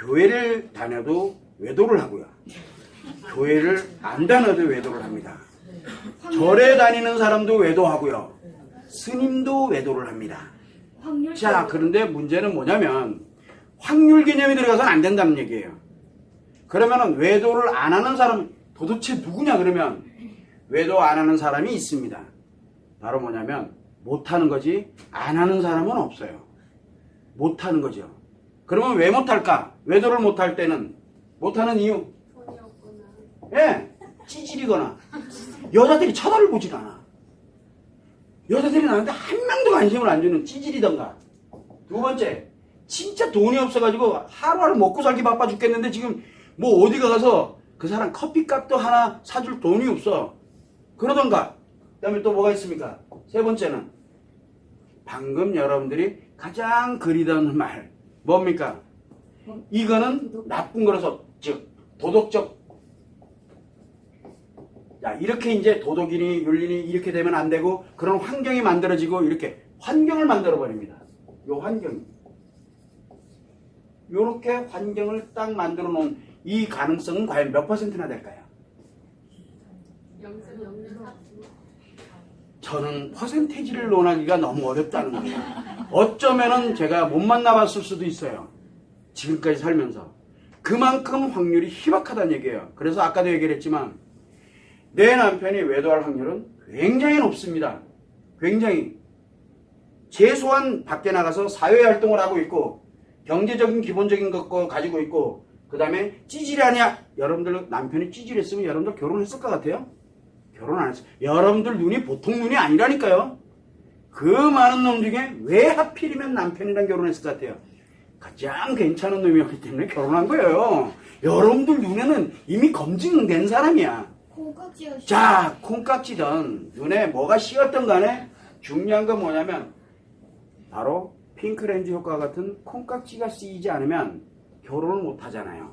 교회를 다녀도 외도를 하고요. 교회를 안 다녀도 외도를 합니다. 절에 다니는 사람도 외도하고요. 스님도 외도를 합니다. 자, 그런데 문제는 뭐냐면 확률 개념이 들어가서는 안 된다는 얘기예요. 그러면은 외도를 안 하는 사람 도대체 누구냐 그러면 외도 안 하는 사람이 있습니다. 바로 뭐냐면 못 하는 거지 안 하는 사람은 없어요. 못 하는 거죠. 그러면 왜 못 할까? 외도를 못할 때는 못 하는 이유. 예, 찌질이거나 여자들이 쳐다를 보질 않아. 여자들이 나한테 한 명도 관심을 안 주는 찌질이던가. 두 번째, 진짜 돈이 없어가지고 하루하루 먹고 살기 바빠 죽겠는데 지금 뭐 어디 가서 그 사람 커피값도 하나 사줄 돈이 없어. 그러던가. 그 다음에 또 뭐가 있습니까? 세 번째는 방금 여러분들이 가장 그리던 말 뭡니까? 이거는 나쁜 거라서 즉 도덕적 야, 이렇게 이제 도덕이니 윤리니 이렇게 되면 안 되고 그런 환경이 만들어지고 이렇게 환경을 만들어 버립니다. 요 환경. 요렇게 환경을 딱 만들어 놓은 이 가능성은 과연 몇 퍼센트나 될까요? 영수 영수 저는 퍼센테이지를 논하기가 너무 어렵다는 거예요. 어쩌면은 제가 못 만나봤을 수도 있어요. 지금까지 살면서. 그만큼 확률이 희박하다는 얘기예요. 그래서 아까도 얘기를 했지만 내 남편이 외도할 확률은 굉장히 높습니다. 굉장히. 최소한 밖에 나가서 사회 활동을 하고 있고 경제적인 기본적인 것거 가지고 있고 그 다음에 찌질하냐? 여러분들 남편이 찌질했으면 여러분들 결혼했을 것 같아요? 결혼 안 했어요. 여러분들 눈이 보통 눈이 아니라니까요. 그 많은 놈 중에 왜 하필이면 남편이랑 결혼했을 것 같아요? 가장 괜찮은 놈이었기 때문에 결혼한 거예요. 여러분들 눈에는 이미 검증된 사람이야. 콩깍지가 자, 콩깍지든 눈에 뭐가 씌었던 간에 중요한 건 뭐냐면 바로 핑크렌즈 효과 같은 콩깍지가 쓰이지 않으면 결혼을 못 하잖아요.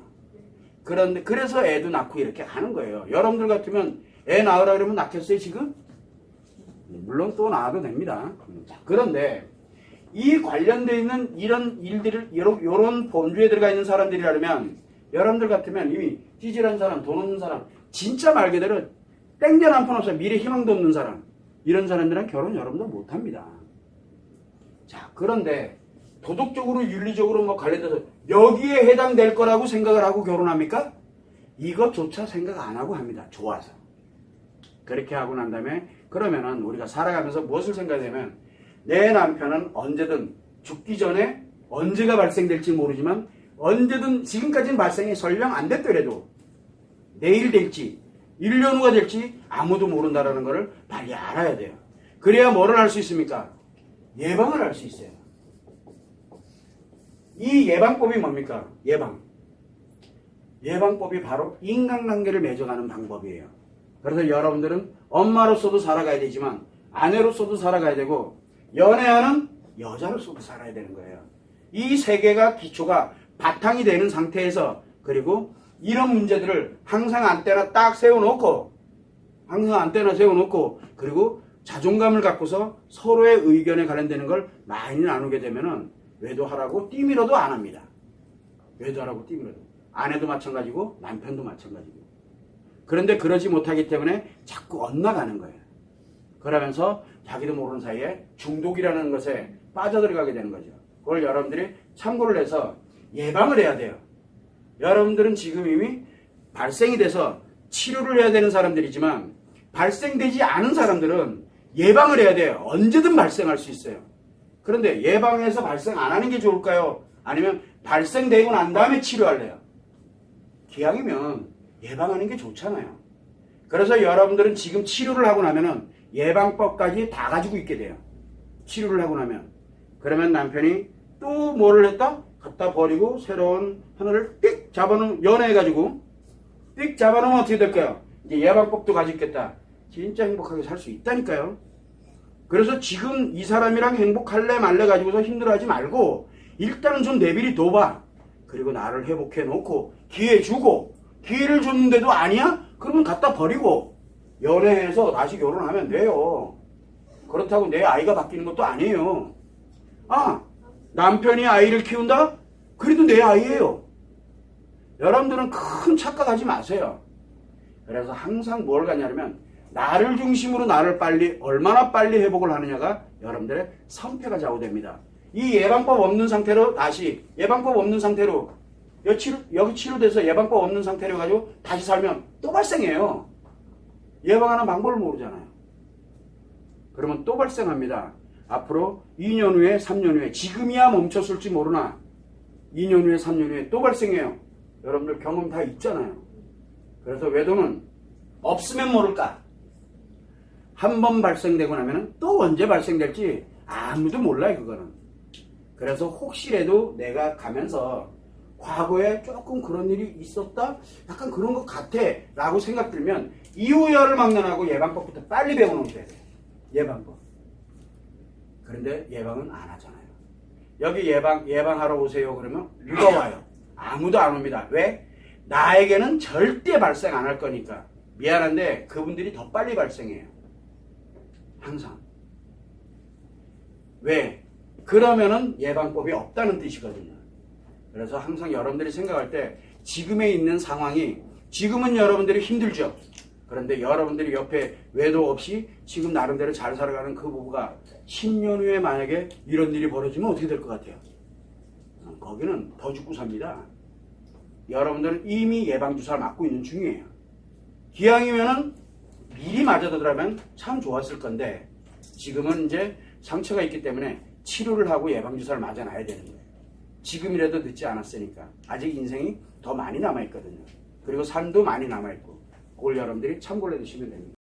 그런데 그래서 애도 낳고 이렇게 하는 거예요. 여러분들 같으면 애 낳으라 그러면 낳겠어요, 지금? 물론 또 낳아도 됩니다. 자, 그런데 이 관련되어 있는 이런 일들을 이런, 이런 범주에 들어가 있는 사람들이라면 여러분들 같으면 이미 찌질한 사람, 돈 없는 사람, 진짜 말 그대로 땡전 한푼 없어 미래 희망도 없는 사람 이런 사람들은 결혼 여러분들 못 합니다. 자 그런데 도덕적으로 윤리적으로 뭐 관련돼서 여기에 해당될 거라고 생각을 하고 결혼합니까? 이것조차 생각 안 하고 합니다. 좋아서. 그렇게 하고 난 다음에 그러면은 우리가 살아가면서 무엇을 생각하냐면 내 남편은 언제든 죽기 전에 언제가 발생될지 모르지만 언제든 지금까지는 발생이 설령 안 됐더라도 내일 될지 1년 후가 될지 아무도 모른다라는 것을 빨리 알아야 돼요. 그래야 뭐를 할 수 있습니까? 예방을 할 수 있어요. 이 예방법이 뭡니까? 예방. 예방법이 바로 인간관계를 맺어가는 방법이에요. 그래서 여러분들은 엄마로서도 살아가야 되지만 아내로서도 살아가야 되고 연애하는 여자로서도 살아야 되는 거예요. 이세 개가 기초가 바탕이 되는 상태에서 그리고 이런 문제들을 항상 안테나 딱 세워놓고 항상 안테나 세워놓고 그리고 자존감을 갖고서 서로의 의견에 관련되는 걸 많이 나누게 되면은 외도하라고 띠밀어도 안 합니다. 외도하라고 띠밀어도 아내도 마찬가지고 남편도 마찬가지고 그런데 그러지 못하기 때문에 자꾸 엇나가는 거예요. 그러면서 자기도 모르는 사이에 중독이라는 것에 빠져들어가게 되는 거죠. 그걸 여러분들이 참고를 해서 예방을 해야 돼요. 여러분들은 지금 이미 발생이 돼서 치료를 해야 되는 사람들이지만 발생되지 않은 사람들은 예방을 해야 돼요. 언제든 발생할 수 있어요. 그런데 예방해서 발생 안 하는 게 좋을까요? 아니면 발생되고 난 다음에 치료할래요? 기왕이면 예방하는 게 좋잖아요. 그래서 여러분들은 지금 치료를 하고 나면은 예방법까지 다 가지고 있게 돼요. 치료를 하고 나면. 그러면 남편이 또 뭐를 했다? 갖다 버리고 새로운 하나를 삑 잡아놓으면 연애해가지고 삑 잡아놓으면 어떻게 될까요? 이제 예방법도 가지고 있겠다. 진짜 행복하게 살 수 있다니까요. 그래서 지금 이 사람이랑 행복할래 말래 가지고서 힘들어하지 말고 일단은 좀 내비리 둬봐. 그리고 나를 회복해 놓고 기회 주고 기회를 줬는데도 아니야? 그러면 갖다 버리고 연애해서 다시 결혼하면 돼요. 그렇다고 내 아이가 바뀌는 것도 아니에요. 아 남편이 아이를 키운다? 그래도 내 아이예요. 여러분들은 큰 착각하지 마세요. 그래서 항상 뭘 가냐면 나를 중심으로 나를 빨리 얼마나 빨리 회복을 하느냐가 여러분들의 선패가 좌우됩니다. 이 예방법 없는 상태로 다시 예방법 없는 상태로 여기, 치료, 여기 치료돼서 예방법 없는 상태로 가지고 다시 살면 또 발생해요. 예방하는 방법을 모르잖아요. 그러면 또 발생합니다. 앞으로 2년 후에 3년 후에 지금이야 멈췄을지 모르나 2년 후에 3년 후에 또 발생해요. 여러분들 경험 다 있잖아요. 그래서 외도는 없으면 모를까. 한 번 발생되고 나면 또 언제 발생될지 아무도 몰라요, 그거는. 그래서 혹시라도 내가 가면서 과거에 조금 그런 일이 있었다? 약간 그런 것 같아. 라고 생각 들면 이후열을 막론하고 예방법부터 빨리 배워놓으셔야 돼요. 예방법. 그런데 예방은 안 하잖아요. 여기 예방, 예방하러 오세요. 그러면 누가 와요? 아무도 안 옵니다. 왜? 나에게는 절대 발생 안 할 거니까. 미안한데 그분들이 더 빨리 발생해요. 항상. 왜? 그러면은 예방법이 없다는 뜻이거든요. 그래서 항상 여러분들이 생각할 때 지금에 있는 상황이 지금은 여러분들이 힘들죠. 그런데 여러분들이 옆에 외도 없이 지금 나름대로 잘 살아가는 그 부부가 10년 후에 만약에 이런 일이 벌어지면 어떻게 될 것 같아요? 어, 거기는 더 죽고 삽니다. 여러분들은 이미 예방주사를 맞고 있는 중이에요. 기왕이면은 미리 맞아들라면 참 좋았을 건데 지금은 이제 상처가 있기 때문에 치료를 하고 예방주사를 맞아놔야 되는 거예요. 지금이라도 늦지 않았으니까 아직 인생이 더 많이 남아있거든요. 그리고 삶도 많이 남아있고 그걸 여러분들이 참고를 해두시면 됩니다.